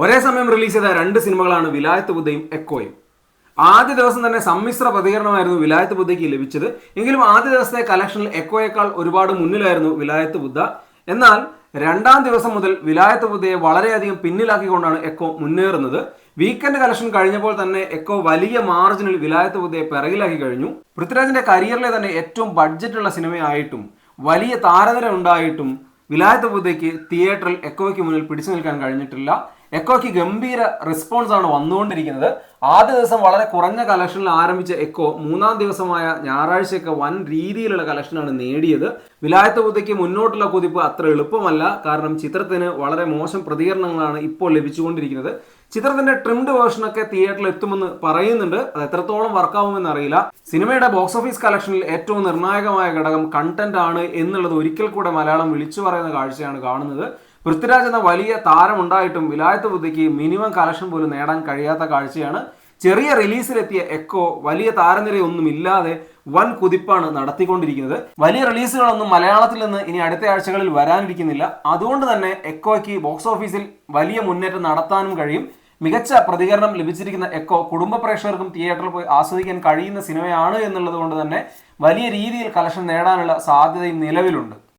ഒരേ സമയം റിലീസ് ചെയ്ത രണ്ട് സിനിമകളാണ് വിലായത്ത് ബുദ്ധയും എക്കോയും. ആദ്യ ദിവസം തന്നെ സമ്മിശ്ര പ്രതികരണമായിരുന്നു വിലായത്ത് ബുദ്ധയ്ക്ക് ലഭിച്ചത്. എങ്കിലും ആദ്യ ദിവസത്തെ കലക്ഷനിൽ എക്കോയേക്കാൾ ഒരുപാട് മുന്നിലായിരുന്നു വിലായത്ത് ബുദ്ധ. എന്നാൽ രണ്ടാം ദിവസം മുതൽ വിലായത്ത് ബുദ്ധയെ വളരെയധികം പിന്നിലാക്കിക്കൊണ്ടാണ് എക്കോ മുന്നേറുന്നത്. വീക്കെൻഡ് കളക്ഷൻ കഴിഞ്ഞപ്പോൾ തന്നെ എക്കോ വലിയ മാർജിനിൽ വിലായത്ത് ബുദ്ധയെ പിറകിലാക്കി കഴിഞ്ഞു. പൃഥ്വിരാജിന്റെ കരിയറിലെ തന്നെ ഏറ്റവും ബഡ്ജറ്റുള്ള സിനിമയായിട്ടും വലിയ താരനിര ഉണ്ടായിട്ടും വിലായത്ത് ബുദ്ധയ്ക്ക് തിയേറ്ററിൽ എക്കോയ്ക്ക് മുന്നിൽ പിടിച്ചു നിൽക്കാൻ കഴിഞ്ഞിട്ടില്ല. എക്കോയ്ക്ക് ഗംഭീര റെസ്പോൺസ് ആണ് വന്നുകൊണ്ടിരിക്കുന്നത്. ആദ്യ ദിവസം വളരെ കുറഞ്ഞ കളക്ഷനിൽ ആരംഭിച്ച എക്കോ മൂന്നാം ദിവസമായ ഞായറാഴ്ചയൊക്കെ വൻ രീതിയിലുള്ള കളക്ഷനാണ് നേടിയത്. വിലായത്ത് കുതിക്ക് മുന്നോട്ടുള്ള കുതിപ്പ് അത്ര എളുപ്പമല്ല. കാരണം ചിത്രത്തിന് വളരെ മോശം പ്രതികരണങ്ങളാണ് ഇപ്പോൾ ലഭിച്ചുകൊണ്ടിരിക്കുന്നത്. ചിത്രത്തിന്റെ ട്രിംഡ് വേർഷനൊക്കെ തിയേറ്ററിൽ എത്തുമെന്ന് പറയുന്നുണ്ട്. അത് എത്രത്തോളം വർക്കാവുമെന്ന് അറിയില്ല. സിനിമയുടെ ബോക്സ് ഓഫീസ് കളക്ഷനിൽ ഏറ്റവും നിർണായകമായ ഘടകം കണ്ടന്റ് ആണ് എന്നുള്ളത് ഒരിക്കൽ കൂടെ മലയാളം വിളിച്ചു പറയുന്ന കാഴ്ചയാണ് കാണുന്നത്. പൃഥ്വിരാജ് എന്ന വലിയ താരമുണ്ടായിട്ടും വിലായത്ത് ബുദ്ധിക്ക് മിനിമം കളക്ഷൻ പോലും നേടാൻ കഴിയാത്ത കാഴ്ചയാണ്. ചെറിയ റിലീസിലെത്തിയ എക്കോ വലിയ താരനിരയൊന്നും ഇല്ലാതെ വൻ കുതിപ്പാണ് നടത്തിക്കൊണ്ടിരിക്കുന്നത്. വലിയ റിലീസുകളൊന്നും മലയാളത്തിൽ നിന്ന് ഇനി അടുത്ത ആഴ്ചകളിൽ വരാനിരിക്കുന്നില്ല. അതുകൊണ്ട് തന്നെ എക്കോയ്ക്ക് ബോക്സ് ഓഫീസിൽ വലിയ മുന്നേറ്റം നടത്താനും കഴിയും. മികച്ച പ്രതികരണം ലഭിച്ചിരിക്കുന്ന എക്കോ കുടുംബ പ്രേക്ഷകർക്കും തിയേറ്ററിൽ പോയി ആസ്വദിക്കാൻ കഴിയുന്ന സിനിമയാണ് എന്നുള്ളത് കൊണ്ട് തന്നെ വലിയ രീതിയിൽ കളക്ഷൻ നേടാനുള്ള സാധ്യതയും നിലവിലുണ്ട്.